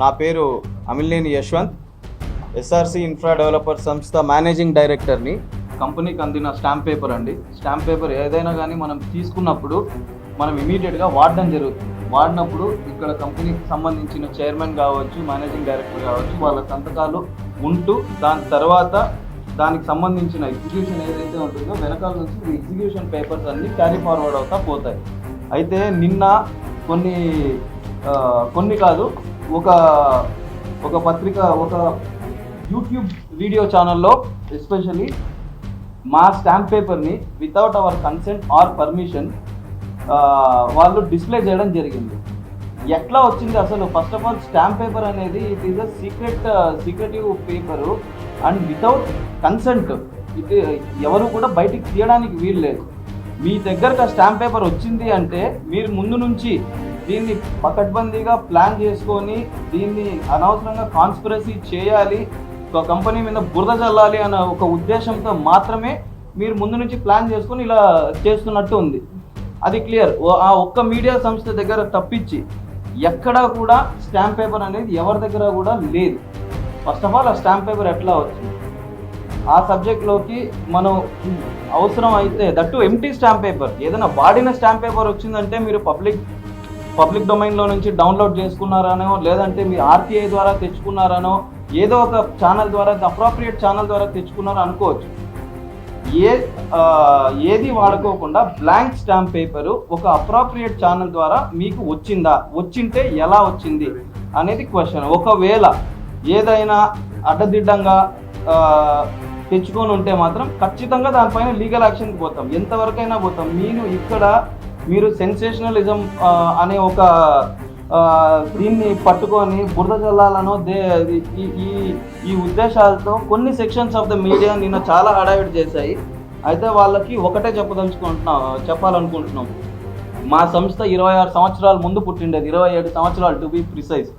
నా పేరు Amilineni Yashwant. SRC infra developer సంస్థ మేనేజింగ్ డైరెక్టర్ని. కంపెనీకి అందిన స్టాంప్ పేపర్ అండి. స్టాంప్ పేపర్ ఏదైనా కానీ మనం తీసుకున్నప్పుడు మనం ఇమీడియట్గా వాడడం జరుగుతుంది. వాడినప్పుడు ఇక్కడ కంపెనీకి సంబంధించిన చైర్మన్ కావచ్చు మేనేజింగ్ డైరెక్టర్ కావచ్చు వాళ్ళ సంతకాలు ఉంటూ దాని తర్వాత దానికి సంబంధించిన ఎగ్జిక్యూషన్ ఏదైతే ఉంటుందో వెనకాల నుంచి ఎగ్జిక్యూషన్ పేపర్స్ అన్ని క్యారీ ఫార్వర్డ్ అవుతా పోతాయి. అయితే నిన్న కొన్ని కొన్ని కాదు ఒక ఒక పత్రిక ఒక యూట్యూబ్ వీడియో ఛానల్లో ఎస్పెషల్లీ మా స్టాంప్ పేపర్ని without our consent or permission వాళ్ళు డిస్ప్లే చేయడం జరిగింది. ఎట్లా వచ్చింది అసలు? First of all stamp paper అనేది it is a secret secretive paper and without consent ఇది ఎవరు కూడా బయటికి తీయడానికి వీలు లేదు మీ దగ్గరకు ఆ స్టాంప్ పేపర్ వచ్చింది అంటే మీరు ముందు నుంచి దీన్ని పకడ్బందీగా ప్లాన్ చేసుకొని దీన్ని అనవసరంగా కాన్స్పిరసీ చేయాలి ఒక కంపెనీ మీద బురద చల్లాలి అన్న ఒక ఉద్దేశంతో మాత్రమే మీరు ముందు నుంచి ప్లాన్ చేసుకొని ఇలా చేస్తున్నట్టు ఉంది. అది క్లియర్ ఆ ఒక్క మీడియా సంస్థ దగ్గర తప్పించి ఎక్కడా కూడా స్టాంప్ పేపర్ అనేది ఎవరి దగ్గర కూడా లేదు. ఫస్ట్ ఆఫ్ ఆల్ ఆ స్టాంప్ పేపర్ ఎట్లా వచ్చింది? ఆ సబ్జెక్ట్లోకి మనం అవసరం అయితే దట్టు ఎంటీ స్టాంప్ పేపర్ ఏదైనా వాడిన స్టాంప్ పేపర్ వచ్చిందంటే మీరు పబ్లిక్ పబ్లిక్ డొమైన్లో నుంచి డౌన్లోడ్ చేసుకున్నారనో లేదంటే మీ ఆర్టీఐ ద్వారా తెచ్చుకున్నారనో ఏదో ఒక ఛానల్ ద్వారా అప్రాప్రియేట్ ఛానల్ ద్వారా తెచ్చుకున్నారో అనుకోవచ్చు. ఏ ఏది వాడుకోకుండా బ్లాంక్ స్టాంప్ పేపరు ఒక అప్రాప్రియేట్ ఛానల్ ద్వారా మీకు వచ్చిందా? వచ్చింటే ఎలా వచ్చింది అనేది క్వశ్చన్. ఒకవేళ ఏదైనా అడ్డదిడ్డంగా తెచ్చుకొని ఉంటే మాత్రం ఖచ్చితంగా దానిపైన లీగల్ యాక్షన్కి పోతాం. ఎంతవరకైనా పోతాం. మీరు ఇక్కడ మీరు సెన్సేషనలిజం అనే ఒక దీన్ని పట్టుకొని బురద చల్లాలను దే ఈ ఈ ఈ ఉద్దేశాలతో కొన్ని సెక్షన్స్ ఆఫ్ ద మీడియా నిన్న చాలా హడావిడి చేశాయి. అయితే వాళ్ళకి ఒకటే చెప్పదలుచుకుంటున్నాం చెప్పాలనుకుంటున్నాం. మా సంస్థ ఇరవై ఆరు సంవత్సరాల ముందు పుట్టిండేది. ఇరవై ఏడు సంవత్సరాలు టు బి ప్రిసైజ్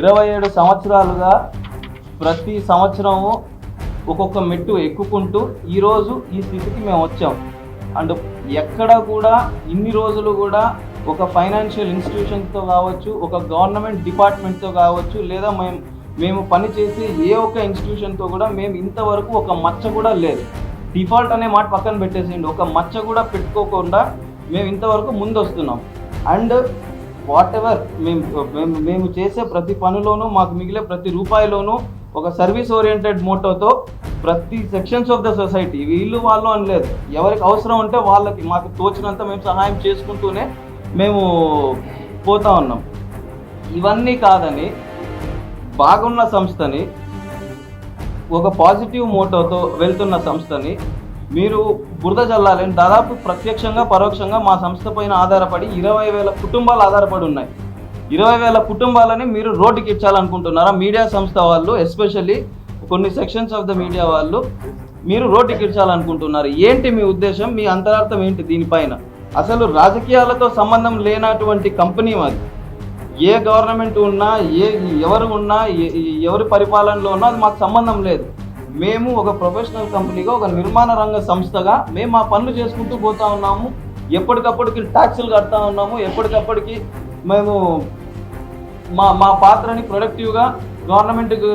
ఇరవై ఏడు సంవత్సరాలుగా ప్రతి సంవత్సరము ఒక్కొక్క మెట్టు ఎక్కుకుంటూ ఈరోజు ఈ స్థితికి మేము వచ్చాం. అండ్ ఎక్కడ కూడా ఇన్ని రోజులు కూడా ఒక ఫైనాన్షియల్ ఇన్స్టిట్యూషన్తో కావచ్చు ఒక గవర్నమెంట్ డిపార్ట్మెంట్తో కావచ్చు లేదా మేము మేము పనిచేసే ఏ ఒక్క ఇన్స్టిట్యూషన్తో కూడా మేము ఇంతవరకు ఒక మచ్చ కూడా లేదు. డిఫాల్ట్ అనే మాట పక్కన పెట్టేసేయండి. ఒక మచ్చ కూడా పెట్టుకోకుండా మేము ఇంతవరకు ముందు వస్తున్నాం అండ్ వాట్ ఎవర్ మేము మేము మేము చేసే ప్రతి పనిలోనూ మాకు మిగిలే ప్రతి రూపాయిలోనూ ఒక సర్వీస్ ఓరియంటెడ్ మోటోతో ప్రతి సెక్షన్స్ ఆఫ్ ద సొసైటీ వీళ్ళు వాళ్ళు అని లేదు. ఎవరికి అవసరం ఉంటే వాళ్ళకి మాకు తోచినంత మేము సహాయం చేసుకుంటూనే మేము పోతా ఉన్నాం. ఇవన్నీ కాదని బాగున్న సంస్థని ఒక పాజిటివ్ మోటోతో వెళ్తున్న సంస్థని మీరు బురద చల్లాలని దాదాపు ప్రత్యక్షంగా పరోక్షంగా మా సంస్థ పైన ఆధారపడి ఇరవై వేల కుటుంబాలు ఆధారపడి ఉన్నాయి. ఇరవై వేల కుటుంబాలని మీరు రోడ్డుకి ఇచ్చాలనుకుంటున్నారా? మీడియా సంస్థ వాళ్ళు ఎస్పెషల్లీ కొన్ని సెక్షన్స్ ఆఫ్ ద మీడియా వాళ్ళు మీరు రోడ్డుకి ఇచ్చాలనుకుంటున్నారు. ఏంటి మీ ఉద్దేశం? మీ అంతరార్థం ఏంటి దీనిపైన? అసలు రాజకీయాలతో సంబంధం లేనటువంటి కంపెనీ అది ఏ గవర్నమెంట్ ఉన్నా ఏ ఎవరు ఉన్నా ఎవరి పరిపాలనలో ఉన్నా అది మాకు సంబంధం లేదు. మేము ఒక ప్రొఫెషనల్ కంపెనీగా ఒక నిర్మాణ రంగ సంస్థగా మేము మా పనులు చేసుకుంటూ పోతా ఉన్నాము. ఎప్పటికప్పటికి ట్యాక్సులు కడతా ఉన్నాము. ఎప్పటికప్పటికి మేము మా మా పాత్రని ప్రొడక్టివ్గా గవర్నమెంట్కి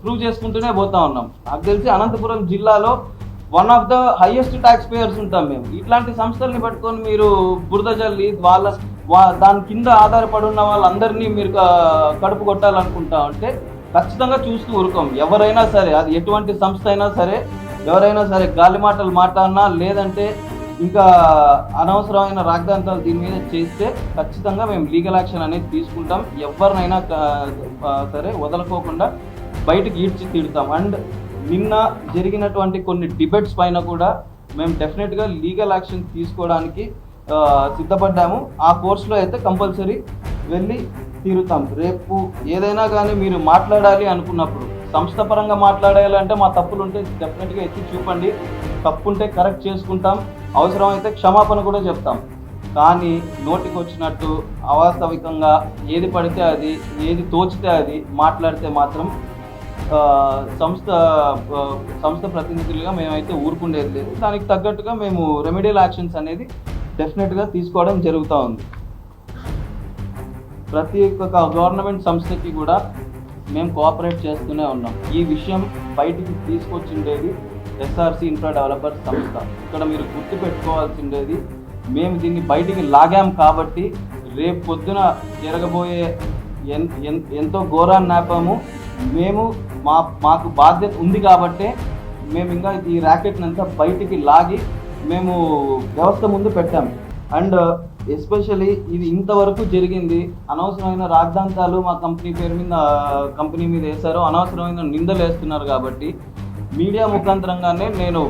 ప్రూవ్ చేసుకుంటూనే పోతా ఉన్నాం. నాకు తెలిసి అనంతపురం జిల్లాలో one of the highest tax payers ఉంటాం మేము. ఇట్లాంటి సంస్థల్ని పట్టుకొని మీరు బురద జల్లి వాళ్ళ వా- దాని కింద ఆధారపడి ఉన్న వాళ్ళందరినీ మీరు కడుపు కొట్టాలనుకుంటా అంటే ఖచ్చితంగా చూస్తూ ఊరుకోం ఎవరైనా సరే అది ఎటువంటి సంస్థ అయినా సరే ఎవరైనా సరే గాలి మాటలు మాట్లాడినా లేదంటే ఇంకా అనవసరమైన రాగ్దాంతాలు దీని మీద చేస్తే ఖచ్చితంగా మేము లీగల్ యాక్షన్ అనేది తీసుకుంటాం. ఎవరినైనా సరే వదలకోకుండా బయటకు ఈడ్చి తిడతాం. అండ్ నిన్న జరిగినటువంటి కొన్ని డిబేట్స్ పైన కూడా మేము డెఫినెట్గా లీగల్ యాక్షన్ తీసుకోవడానికి సిద్ధపడ్డాము. ఆ కోర్సులో అయితే కంపల్సరీ వెళ్ళి తీరుతాం. రేపు ఏదైనా కానీ మీరు మాట్లాడాలి అనుకున్నప్పుడు సంస్థ పరంగా మాట్లాడాలంటే మా తప్పులు ఉంటే డెఫినెట్గా ఎత్తి చూపండి. తప్పు ఉంటే కరెక్ట్ చేసుకుంటాం. అవసరమైతే క్షమాపణ కూడా చెప్తాం. కానీ నోటికి వచ్చినట్టు అవాస్తవికంగా ఏది పడితే అది ఏది తోచితే అది మాట్లాడితే మాత్రం సంస్థ సంస్థ ప్రతినిధులుగా మేమైతే ఊరుకుండేది లేదు. దానికి తగ్గట్టుగా మేము రెమెడియల్ యాక్షన్స్ అనేది డెఫినెట్గా తీసుకోవడం జరుగుతూ ఉంది. ప్రతి ఒక్క గవర్నమెంట్ సంస్థకి కూడా మేము కోఆపరేట్ చేస్తూనే ఉన్నాం. ఈ విషయం బయటికి తీసుకొచ్చిండేది ఎస్ఆర్సి ఇన్ఫ్రా డెవలపర్ సంస్థ. ఇక్కడ మీరు గుర్తు పెట్టుకోవాల్సిండేది మేము దీన్ని బయటికి లాగాం కాబట్టి రేపు పొద్దున జరగబోయే ఎన్ ఎన్- ఎంతో ఘోరాన్ని నాపాము మేము మా మాకు బాధ్యత ఉంది కాబట్టే మేము ఇంకా ఈ ర్యాకెట్ని అంతా బయటికి లాగి మేము వ్యవస్థ ముందు పెట్టాము అండ్ ఎస్పెషలీ ఇది ఇంతవరకు జరిగింది. అనవసరమైన రాద్ధాంతాలు మా కంపెనీ పేరు మీద కంపెనీ మీద వేశారు. అనవసరమైన నిందలు వేస్తున్నారు కాబట్టి మీడియా ముఖాంతరంగానే నేను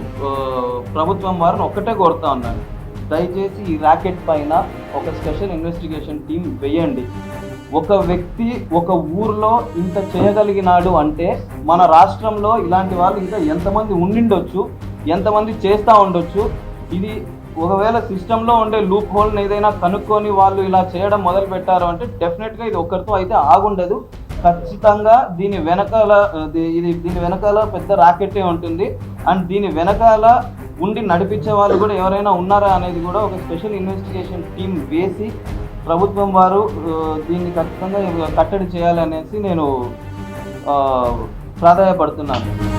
ప్రభుత్వం వారిని ఒక్కటే కోరుతా ఉన్నాను. దయచేసి ఈ ర్యాకెట్ పైన ఒక స్పెషల్ ఇన్వెస్టిగేషన్ టీం వేయండి. ఒక వ్యక్తి ఒక ఊర్లో ఇంత చేయగలిగినాడు అంటే మన రాష్ట్రంలో ఇలాంటి వాళ్ళు ఇంకా ఎంతమంది ఉండిండొచ్చు ఎంతమంది చేస్తూ ఉండొచ్చు. ఇది ఒకవేళ సిస్టంలో ఉండే లూప్ హోల్ని ఏదైనా కనుక్కొని వాళ్ళు ఇలా చేయడం మొదలు పెట్టారు అంటే డెఫినెట్గా ఇది ఒక్కరితో అయితే ఆగుండదు. ఖచ్చితంగా దీని వెనకాల ఇది దీని వెనకాల పెద్ద రాకెటే ఉంటుంది. అండ్ దీని వెనకాల ఉండి నడిపించే వాళ్ళు కూడా ఎవరైనా ఉన్నారా అనేది కూడా ఒక స్పెషల్ ఇన్వెస్టిగేషన్ టీం వేసి ప్రభుత్వం వారు దీన్ని ఖచ్చితంగా కట్టడి చేయాలనేసి నేను ప్రాధాయపడుతున్నాను. ప్రాధాన్యపడుతున్నాను